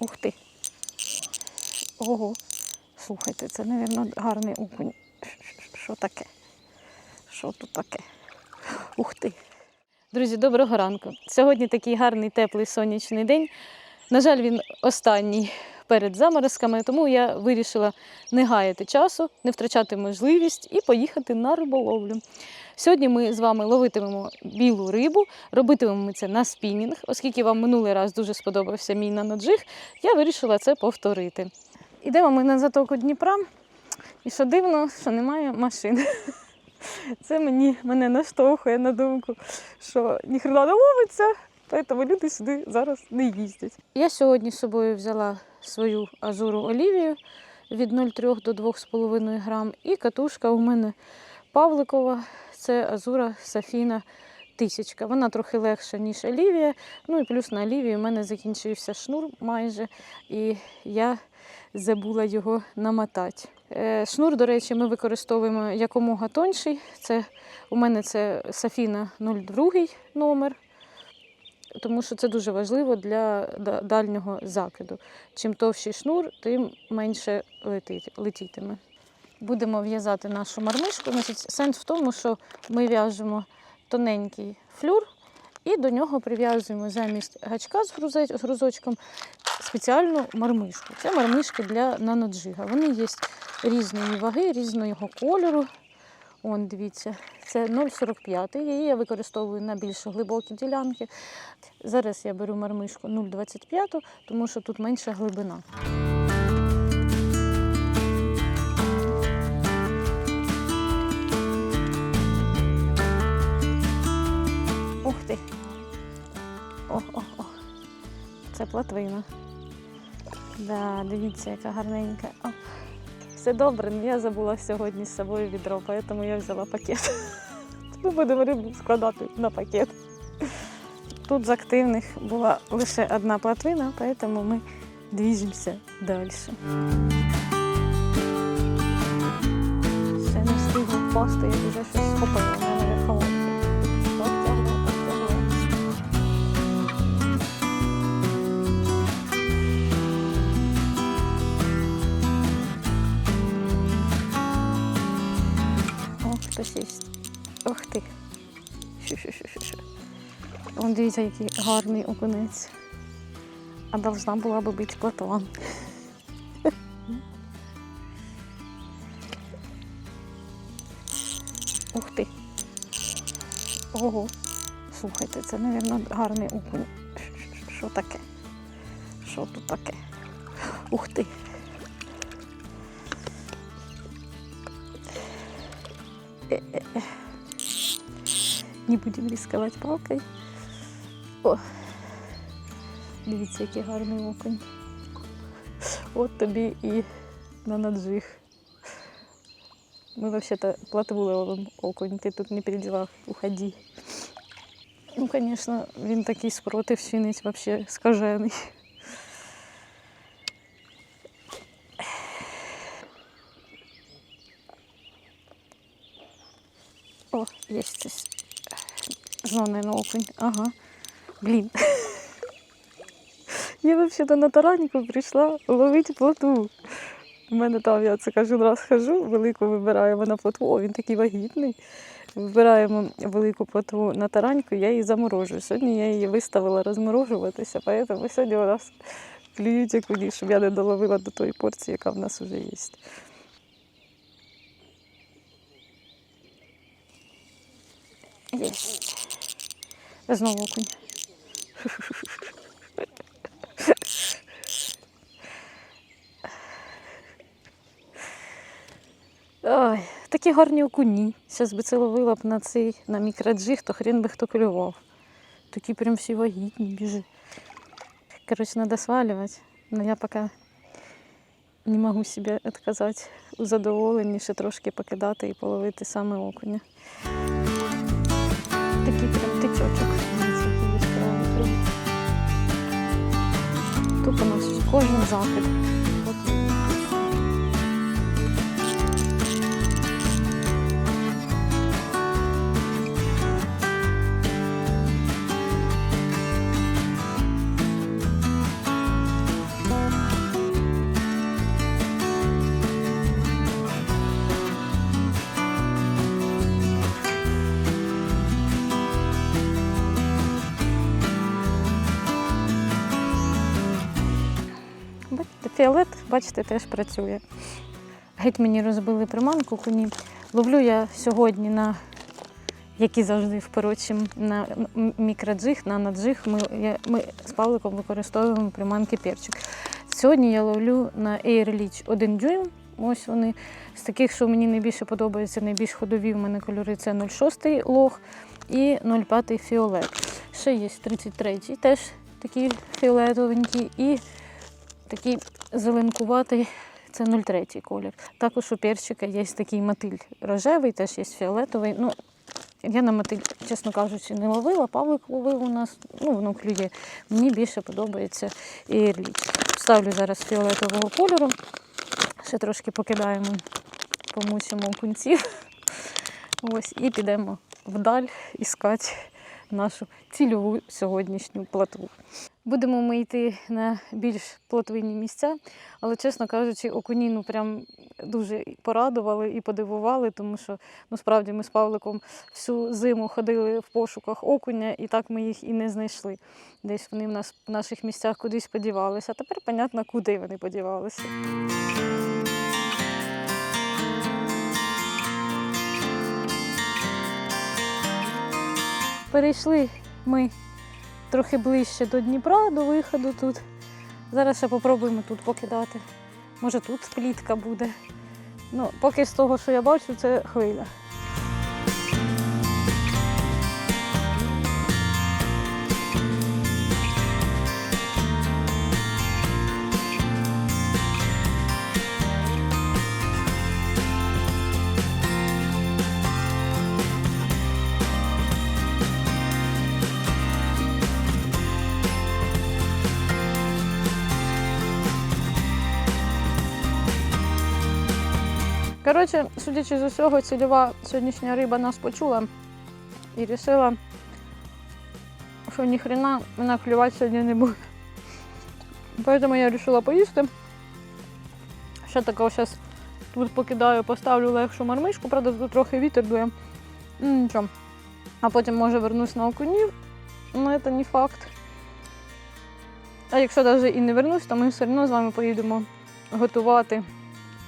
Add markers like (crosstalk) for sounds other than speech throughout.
Ух ти. Ого. Слухайте, це, мабуть, гарний окунь. Що таке? Що тут таке? Ух ти. Друзі, доброго ранку. Сьогодні такий гарний теплий сонячний день. На жаль, він останній перед заморозками, тому я вирішила не гаяти часу, не втрачати можливість і поїхати на риболовлю. Сьогодні ми з вами ловитимемо білу рибу, робитимемо це на спінінг, оскільки вам минулий раз дуже сподобався мій наноджиг, я вирішила це повторити. Ідемо ми на затоку Дніпра, і що дивно, що немає машин. (laughs) Це мені мене наштовхує на думку, що ніхрена не ловиться, тому люди сюди зараз не їздять. Я сьогодні з собою взяла свою азуру Олівію від 0,3 до 2,5 грам. І катушка у мене Павликова, це азура Сафіна тисячка. Вона трохи легша, ніж Олівія. Ну і плюс на Олівії у мене закінчився шнур майже, і я забула його намотати. Е, Шнур, до речі, ми використовуємо якомога тонший. Це, у мене це Сафіна 02 номер, тому що це дуже важливо для дальнього закиду. Чим товщий шнур, тим менше летітиме. Будемо в'язати нашу мармишку. Значить, сенс в тому, що ми в'яжемо тоненький флюр і до нього прив'язуємо замість гачка з грузочком спеціальну мармишку. Це мармишки для наноджига. Вони є різної ваги, різного кольору. Он, дивіться, це 0,45. Її я використовую на більш глибокі ділянки. Зараз я беру мармишку 0,25, тому що тут менша глибина. Ух ти! О, о, о. Це платвина. Да, дивіться, яка гарненька. Все добре, але я забула сьогодні з собою відро, тому я взяла пакет. (laughs) Ми будемо рибу складати на пакет. Тут з активних була лише одна платвина, тому ми двіжимося далі. Ще не встигла впасти, я вже щось схопила. Є. Ох ти. Вон дивіться, який гарний окунець. А должна була би бути платон. Ух ти. Ого. Слухайте, це, мабуть, гарний окунь. Що таке? Що тут таке? Ух ти. Не будемо ризикувати палкою. О. Дивіться, який гарний окунь. От тобі і на наджиг. Ми взагалі-то платву ловимо окунь, ти тут не при делах, уходи. Ну, звісно, він такий спротив чинить взагалі скажений. Знову на окунь. Ага. Блін. Я взагалі на тараннику прийшла ловити плотву. У мене там, я це кожен раз хожу, велику вибираємо на плотву, о, він такий вагітний. Вибираємо велику плотву на тараньку, я її заморожую. Сьогодні я її виставила розморожуватися, тому сьогодні у нас клюють окуні, щоб я не доловила до тої порції, яка в нас вже є. Єсть. Знову окунь. Ой, такі гарні окуні. Зараз би це ловила б на цей на мікроджиг, то хрен би хто клював. Такі прям всі вагітні, біжи. Короче, треба свалювати. Но я поки не можу собі відказати у задоволенні, ще трошки покидати і половити саме окуня. Такий Тут у нас кожен закид. Фіолет, бачите, теж працює. Геть мені розбили приманку коні. Ловлю я сьогодні на, як і завжди, впрочем, на м- мікроджиг, на наджиг. Ми, я, ми з Павликом використовуємо приманки перчик. Сьогодні я ловлю на Air Leech 1 дюйм. Ось вони. З таких, що мені найбільше подобаються, найбільш ходові в мене кольори це 0,6 лог і 0,5 фіолет. Ще є 33-й, теж такий фіолетовенький і такий зеленкуватий це 0,3 колір. Також у перчика є такий мотиль рожевий, теж є фіолетовий. Ну, я на мотиль, чесно кажучи, не ловила. Павлик ловив у нас, ну воно клює. Мені більше подобається Airleach. Ставлю зараз фіолетового кольору. Ще трошки покидаємо, помучимо кунців. Ось, і підемо вдаль іскати нашу цільову сьогоднішню платву. Будемо ми йти на більш плотвинні місця, але, чесно кажучи, окуні ну прям дуже порадували і подивували, тому що ну, справді ми з Павликом всю зиму ходили в пошуках окуня, і так ми їх і не знайшли. Десь вони в нас в наших місцях кудись подівалися. А тепер, понятно, куди вони подівалися. Перейшли ми трохи ближче до Дніпра, до виходу тут. Зараз ще попробуємо тут покидати. Може тут плітка буде. Ну, поки з того, що я бачу, це хвиля. Коротше, судячи з усього, цільова сьогоднішня риба нас почула і вирішила, що ніхрена вона клювати сьогодні не буде. Поэтому я вирішила поїсти. Ще такого зараз тут покидаю, поставлю легшу мармишку, правда, тут трохи вітер дує. Ну, Нічого. А потім може вернусь на окунів, але це не факт. А якщо навіть і не вернусь, то ми все одно з вами поїдемо готувати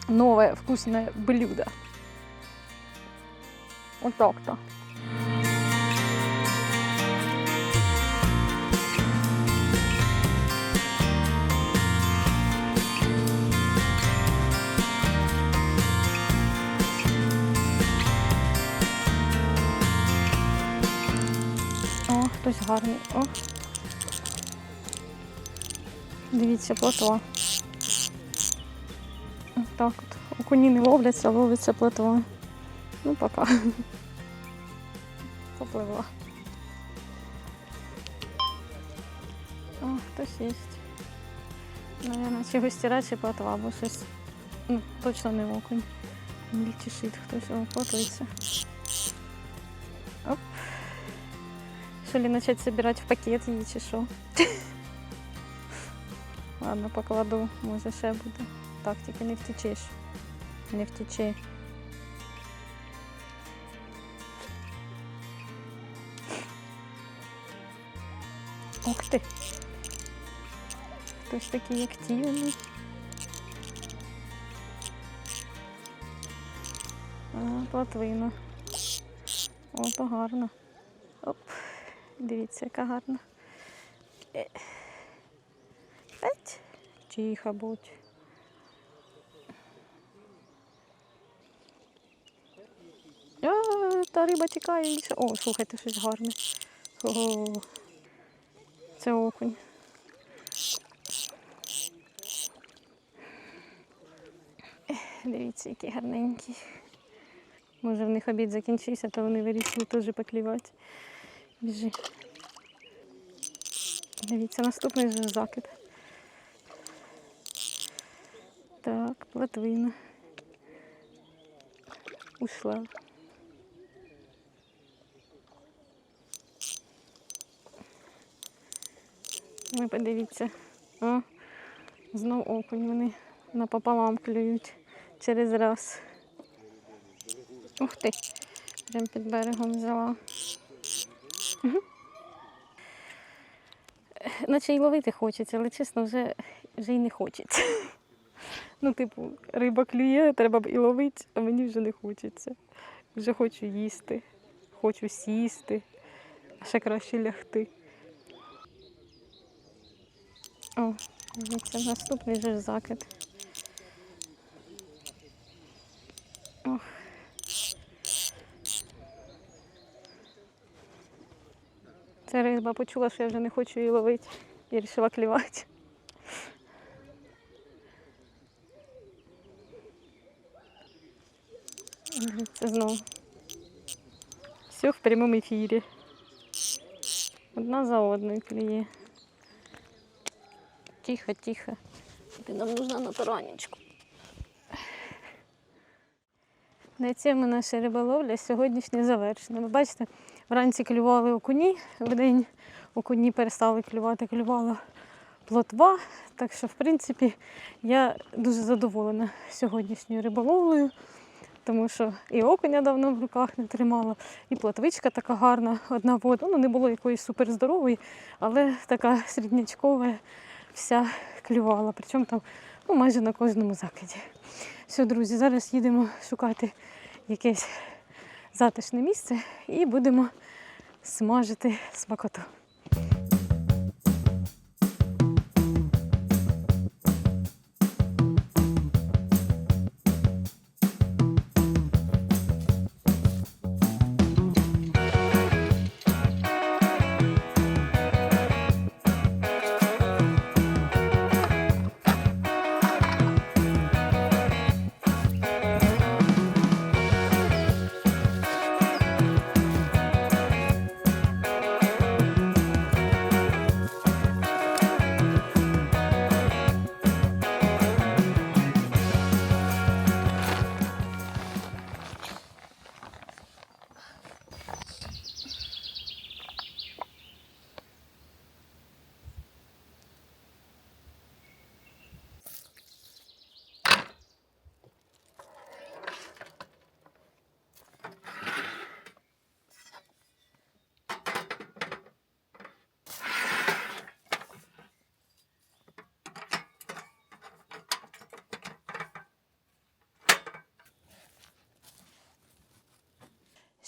новое вкусное блюдо. Вот так-то. О, хтось гарний. О. Дивіться, плато. Так от. Окуні не ловляться, ловиться плотва. Ну, пока. Попливла. О, хтось є. Наверное, чи гостіра, чи плотва, бо щось ну, точно не окунь. Мільчишить хтось, о, плотується. Оп. Що ли почати збирати в пакет її чи що? (laughs) Ладно, покладу, може ще буде. Так, тільки не втечеш. Не втечи. Ух ти. Хтось такий активний. А, плотвина. О, то гарно. Оп. Дивіться, яка гарна. Е. Петь. Тихо будь. А, та риба тікає інша. О, слухайте, щось гарне. О, це окунь. Дивіться, який гарненький. Може в них обід закінчився, то вони вирішили теж поклівати. Біжи. Дивіться, наступний же закид. Так, плотвина. Ушла. Ви подивіться. О, знов окунь вони напополам клюють через раз. Ух ти, прям під берегом взяла. Наче й ловити хочеться, але чесно, вже, вже й не хочеться. (laughs) Ну, типу, риба клює, треба б і ловити, а мені вже не хочеться. Вже хочу їсти, хочу сісти, а ще краще лягти. О, це наступний же закид. Ох. Ця риба почула, що я вже не хочу її ловити і вирішила клювати. Це знову. Все в прямому ефірі. Одна за одною клює. Тихо, тихо. Ти нам нужна на таранечку. На цьому наша риболовля сьогоднішня завершена. Ви бачите, вранці клювали окуні, вдень окуні перестали клювати, клювала плотва. Так що, в принципі, я дуже задоволена сьогоднішньою риболовлею, тому що і окуня давно в руках не тримала, і плотвичка така гарна, одна вода. Ну, не було якоїсь суперздорової, але така середнячкова вся (laughs) клювала. Причому там ну, майже на кожному закиді. Все, друзі, зараз їдемо шукати якесь затишне місце і будемо смажити смакоту.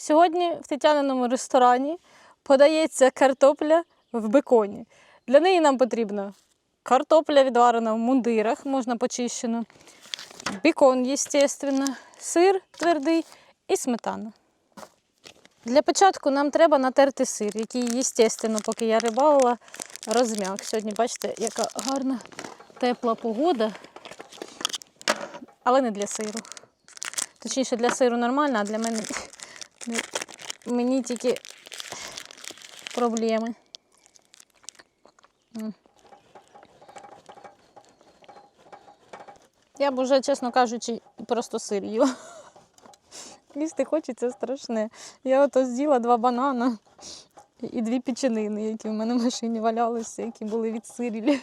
Сьогодні в Тетяниному ресторані подається картопля в беконі. Для неї нам потрібна картопля відварена в мундирах, можна почищено, бекон, звісно, сир твердий і сметана. Для початку нам треба натерти сир, який, звісно, поки я рибалила, розм'як. Сьогодні, бачите, яка гарна тепла погода, але не для сиру. Точніше, для сиру нормально, а для мене мені тільки проблеми. Я б уже, чесно кажучи, просто сир їла. (laughs) Їсти хочеться страшне. Я ото з'їла два банана і дві печенини, які в мене в машині валялися, які були відсирілі.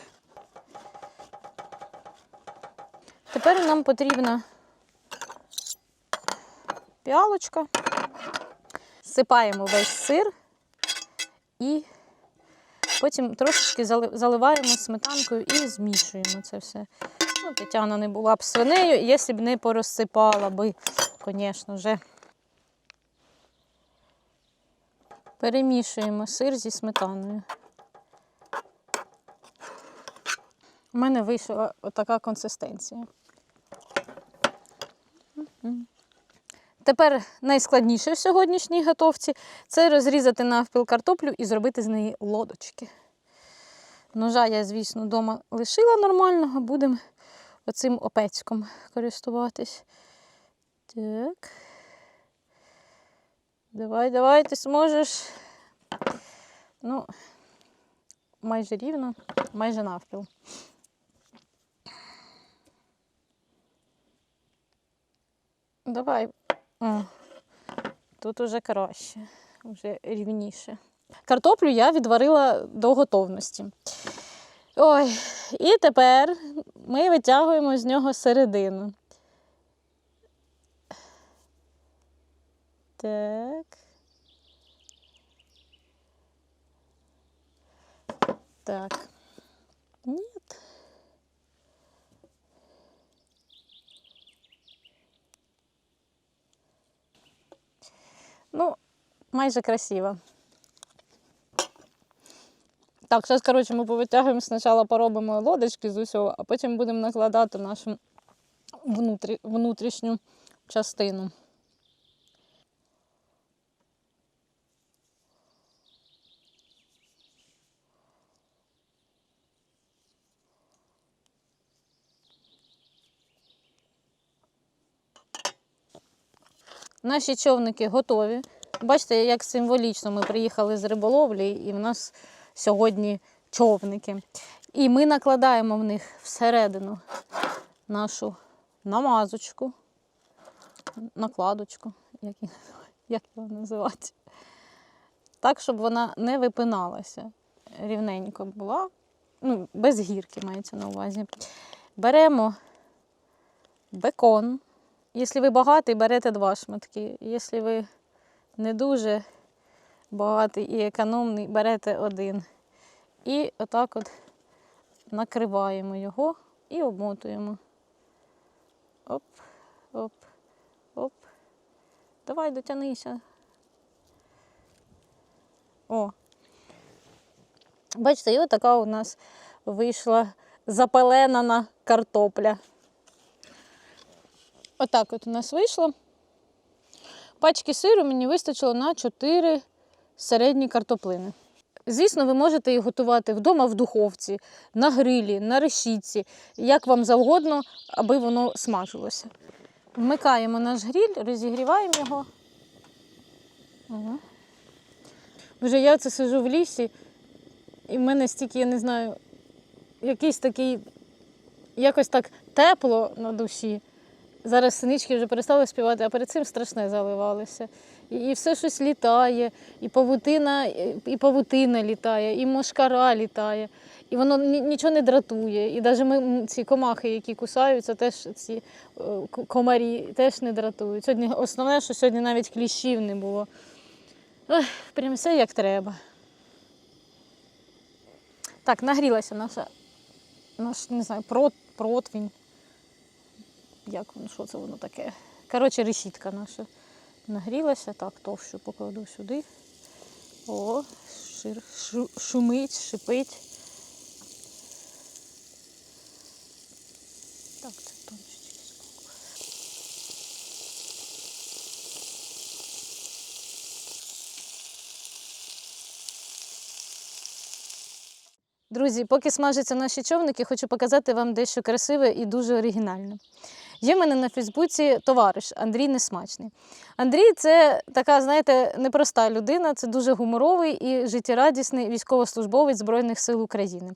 Тепер нам потрібна піалочка. Сипаємо весь сир і потім трошечки заливаємо сметанкою і змішуємо це все. Ну, Тетяна не була б свинею, якщо б не порозсипала би, звісно вже. Перемішуємо сир зі сметаною. У мене вийшла отака консистенція. Тепер найскладніше в сьогоднішній готовці це розрізати навпіл картоплю і зробити з неї лодочки. Ножа я, звісно, вдома лишила нормального, будемо оцим опецьком користуватись. Так. Давай, давай, ти зможеш. Ну, майже рівно, майже навпіл. Давай. О, тут уже краще, вже рівніше. Картоплю я відварила до готовності. Ой, і тепер ми витягуємо з нього середину. Так. Так. Ні. Майже красиво. Так, зараз, коротше, ми повитягуємо спочатку поробимо лодочки з усього, а потім будемо накладати нашу внутрішню частину. Наші човники готові. Бачите, як символічно ми приїхали з риболовлі, і в нас сьогодні човники. І ми накладаємо в них всередину нашу намазочку, накладочку, як, її- як його називати. Так, щоб вона не випиналася. Рівненько була. Ну, без гірки мається на увазі. Беремо бекон. Якщо ви багатий, берете два шматки. Якщо ви не дуже багатий і економний, берете один. І отак от накриваємо його і обмотуємо. Оп, оп, оп. Давай дотянися. О. Бачите, і отака у нас вийшла запаленана картопля. Отак от у нас вийшло. Пачки сиру мені вистачило на 4 середні картоплини. Звісно, ви можете їх готувати вдома в духовці, на грилі, на решітці, як вам завгодно, аби воно смажилося. Вмикаємо наш гріль, розігріваємо його. Вже я це сижу в лісі, і в мене стільки, я не знаю, якийсь такий, якось так тепло на душі. Зараз синички вже перестали співати, а перед цим страшне заливалося. І, і все щось літає, і павутина, і павутина літає, і мошкара літає. І воно нічого не дратує. І навіть ми ці комахи, які кусаються, теж ці е, комарі теж не дратують. Сьогодні основне, що сьогодні навіть кліщів не було. Ой, прям все як треба. Так, нагрілася наша, наш, не знаю, прот, протвінь. Як воно, що це воно таке? Коротше, решітка наша нагрілася. Так, товщу покладу сюди. О, шир, шу, шумить, шипить. Так, це збоку. Друзі, поки смажаться наші човники, хочу показати вам дещо красиве і дуже оригінальне. Є в мене на Фейсбуці товариш Андрій Несмачний. Андрій це така, знаєте, непроста людина, це дуже гуморовий і життєрадісний військовослужбовець Збройних сил України.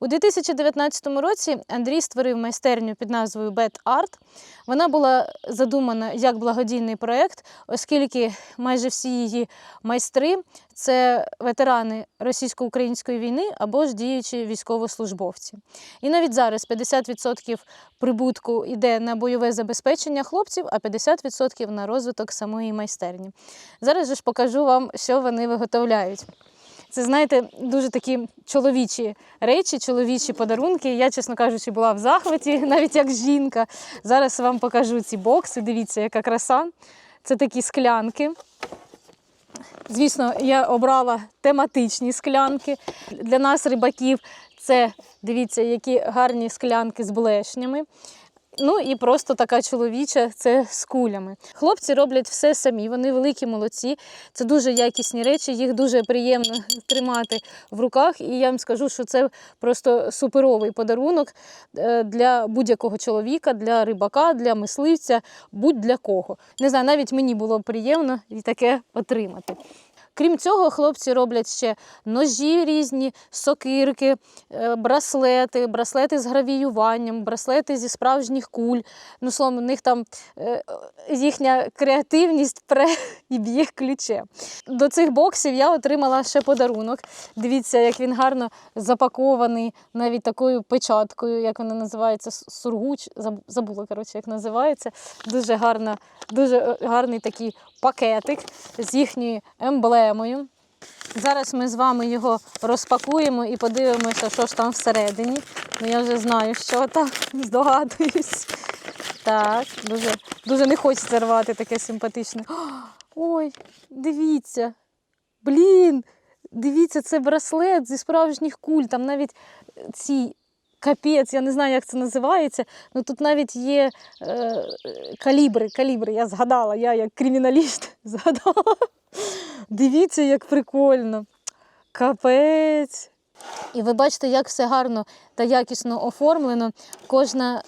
У 2019 році Андрій створив майстерню під назвою Bad Art. Вона була задумана як благодійний проєкт, оскільки майже всі її майстри це ветерани російсько-української війни або ж діючі військовослужбовці. І навіть зараз 50% прибутку йде на бойове забезпечення хлопців, а 50% на розвиток самої майстерні. Зараз же ж покажу вам, що вони виготовляють. Це, знаєте, дуже такі чоловічі речі, чоловічі подарунки. Я, чесно кажучи, була в захваті, (laughs) навіть як жінка. Зараз вам покажу ці бокси. Дивіться, яка краса. Це такі склянки. Звісно, я обрала тематичні склянки. Для нас, рибаків, це дивіться, які гарні склянки з блешнями. Ну і просто така чоловіча це з кулями. Хлопці роблять все самі, вони великі молодці. Це дуже якісні речі, їх дуже приємно тримати в руках. І я вам скажу, що це просто суперовий подарунок е, для будь-якого чоловіка, для рибака, для мисливця, будь-для кого. Не знаю, навіть мені було приємно і таке отримати. Крім цього, хлопці роблять ще ножі різні, сокирки, е, браслети, браслети з гравіюванням, браслети зі справжніх куль. Ну, словом, у них там е, їхня креативність пре (laughs) і б'є ключем. До цих боксів я отримала ще подарунок. Дивіться, як він гарно запакований, навіть такою печаткою, як вона називається, сургуч. заб- Забула, коротше, як називається. Дуже гарна, дуже е, гарний такий пакетик з їхньою емблемою. Зараз ми з вами його розпакуємо і подивимося, що ж там всередині. Ну, я вже знаю, що там, (laughs) здогадуюсь. Так, дуже, дуже не хочеться рвати таке симпатичне. Ой, дивіться, Блін, дивіться, це браслет зі справжніх куль. Там навіть ці капець, я не знаю, як це називається. Ну тут навіть є е, калібри, калібри. Я згадала, я як криміналіст (laughs) згадала. Дивіться, як прикольно. Капець. І ви бачите, як все гарно та якісно оформлено. Кожна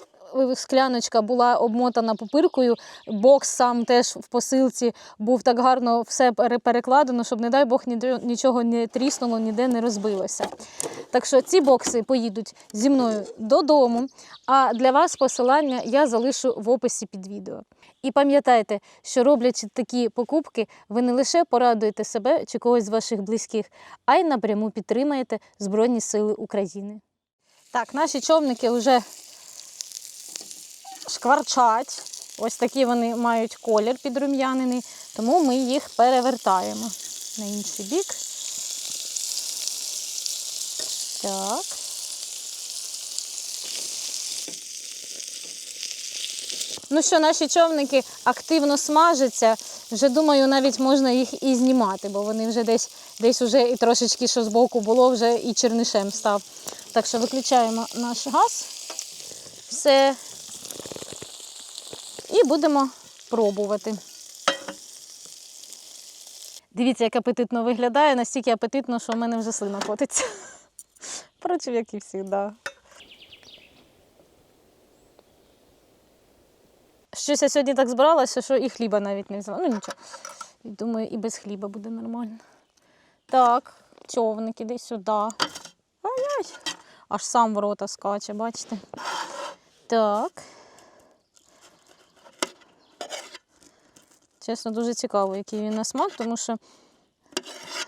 скляночка була обмотана пупиркою. Бокс сам теж в посилці був так гарно все пере- перекладено, щоб, не дай Бог, нічого не тріснуло, ніде не розбилося. Так що ці бокси поїдуть зі мною додому. А для вас посилання я залишу в описі під відео. І пам'ятайте, що роблячи такі покупки, ви не лише порадуєте себе чи когось з ваших близьких, а й напряму підтримаєте Збройні Сили України. Так, наші човники вже шкварчать. Ось такі вони мають колір підрум'янений, тому ми їх перевертаємо на інший бік. Так. Ну що, наші човники активно смажаться. Вже думаю, навіть можна їх і знімати, бо вони вже десь, десь уже і трошечки, що збоку було, вже і чернишем став. Так що виключаємо наш газ. Все. І будемо пробувати. Дивіться, як апетитно виглядає, настільки апетитно, що в мене вже слина котиться. (laughs) Впрочем, як і завжди. Щось я сьогодні так збиралася, що і хліба навіть не взяла. Ну нічого. Думаю, і без хліба буде нормально. Так, човник, іди сюди. Ай-яй. Аж сам в рота скаче, бачите? Так. Чесно, дуже цікаво, який він на смак, тому що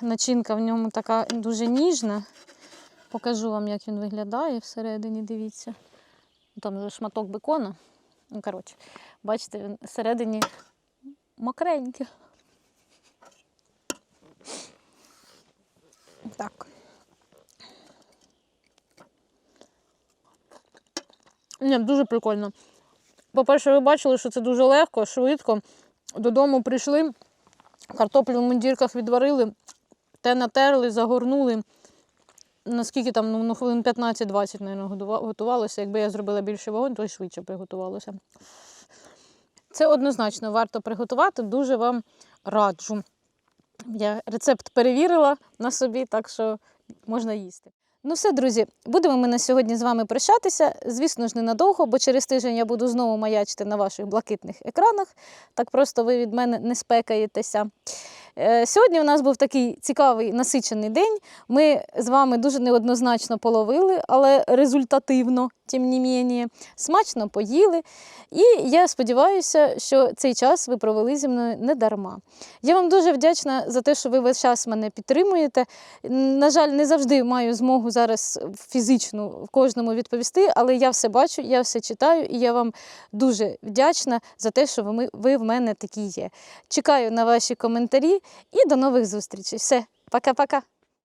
начинка в ньому така дуже ніжна. Покажу вам, як він виглядає всередині, дивіться. Там же шматок бекона. Ну, коротше, бачите, він всередині мокренький. Так. Ні, дуже прикольно. По-перше, ви бачили, що це дуже легко, швидко. Додому прийшли, картоплю в мундірках відварили, те натерли, загорнули. Наскільки там, ну, ну, хвилин 15-20, мабуть, готувалося. Якби я зробила більше вогонь, то й швидше приготувалося. Це однозначно варто приготувати, дуже вам раджу. Я рецепт перевірила на собі, так що можна їсти. Ну все, друзі, будемо ми на сьогодні з вами прощатися. Звісно ж, ненадовго, бо через тиждень я буду знову маячити на ваших блакитних екранах. Так просто ви від мене не спекаєтеся. Е, Сьогодні у нас був такий цікавий насичений день. Ми з вами дуже неоднозначно половили, але результативно, тим не менше, смачно поїли. І я сподіваюся, що цей час ви провели зі мною не дарма. Я вам дуже вдячна за те, що ви весь час мене підтримуєте. На жаль, не завжди маю змогу зараз фізично кожному відповісти, але я все бачу, я все читаю, і я вам дуже вдячна за те, що ви, ви в мене такі є. Чекаю на ваші коментарі і до нових зустрічей. Все, пока-пока.